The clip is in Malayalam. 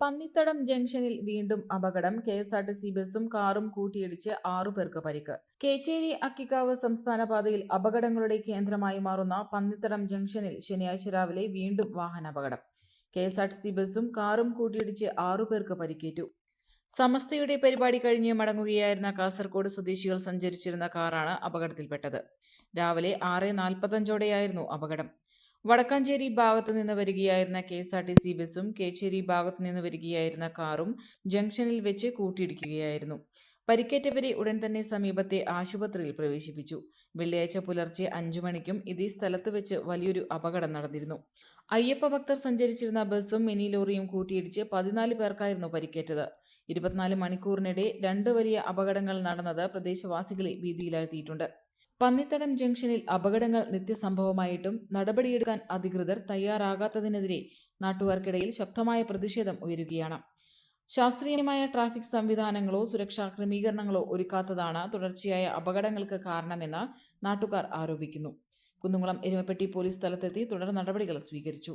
പന്നിത്തടം ജംഗ്ഷനിൽ വീണ്ടും അപകടം. K S R T C ബസും കാറും കൂട്ടിയിടിച്ച് ആറു പേർക്ക് പരിക്ക്. കേച്ചേരി അക്കിക്കാവ് സംസ്ഥാന പാതയിൽ അപകടങ്ങളുടെ കേന്ദ്രമായി മാറുന്ന പന്നിത്തടം ജംഗ്ഷനിൽ ശനിയാഴ്ച രാവിലെ വീണ്ടും വാഹനാപകടം. K S R T C ബസും കാറും കൂട്ടിയിടിച്ച് ആറു പേർക്ക് പരിക്കേറ്റു. സമസ്തയുടെ പരിപാടി കഴിഞ്ഞ് മടങ്ങുകയായിരുന്ന കാസർഗോഡ് സ്വദേശികൾ സഞ്ചരിച്ചിരുന്ന കാറാണ് അപകടത്തിൽപ്പെട്ടത്. രാവിലെ ആറ് നാൽപ്പത്തഞ്ചോടെയായിരുന്നു അപകടം. വടക്കാഞ്ചേരി ഭാഗത്തു നിന്ന് വരികയായിരുന്ന K S R T C ബസും കേച്ചേരി ഭാഗത്തു നിന്ന് വരികയായിരുന്ന കാറും ജംഗ്ഷനിൽ വെച്ച് കൂട്ടിയിടിക്കുകയായിരുന്നു. പരിക്കേറ്റവരെ ഉടൻ തന്നെ സമീപത്തെ ആശുപത്രിയിൽ പ്രവേശിപ്പിച്ചു. വെള്ളിയാഴ്ച പുലർച്ചെ അഞ്ചു മണിക്കും ഇതേ സ്ഥലത്ത് വെച്ച് വലിയൊരു അപകടം നടന്നിരുന്നു. അയ്യപ്പ ഭക്തർ സഞ്ചരിച്ചിരുന്ന ബസ്സും മിനി ലോറിയും കൂട്ടിയിടിച്ച് പതിനാല് പേർക്കായിരുന്നു പരിക്കേറ്റത്. ഇരുപത്തിനാല് മണിക്കൂറിനിടെ രണ്ട് വലിയ അപകടങ്ങൾ നടന്നത് പ്രദേശവാസികളെ ഭീതിയിലാഴ്ത്തിയിട്ടുണ്ട്. പന്നിത്തടം ജംഗ്ഷനിൽ അപകടങ്ങൾ നിത്യസംഭവമായിട്ടും നടപടിയെടുക്കാൻ അധികൃതർ തയ്യാറാകാത്തതിനെതിരെ നാട്ടുകാർക്കിടയിൽ ശക്തമായ പ്രതിഷേധം ഉയരുകയാണ്. ശാസ്ത്രീയമായ ട്രാഫിക് സംവിധാനങ്ങളോ സുരക്ഷാ ക്രമീകരണങ്ങളോ ഒരുക്കാത്തതാണ് തുടർച്ചയായ അപകടങ്ങൾക്ക് കാരണമെന്ന് നാട്ടുകാർ ആരോപിക്കുന്നു. കുന്നുകുളം എരുമപ്പെട്ടി പോലീസ് സ്ഥലത്തെത്തി തുടർ നടപടികൾ സ്വീകരിച്ചു.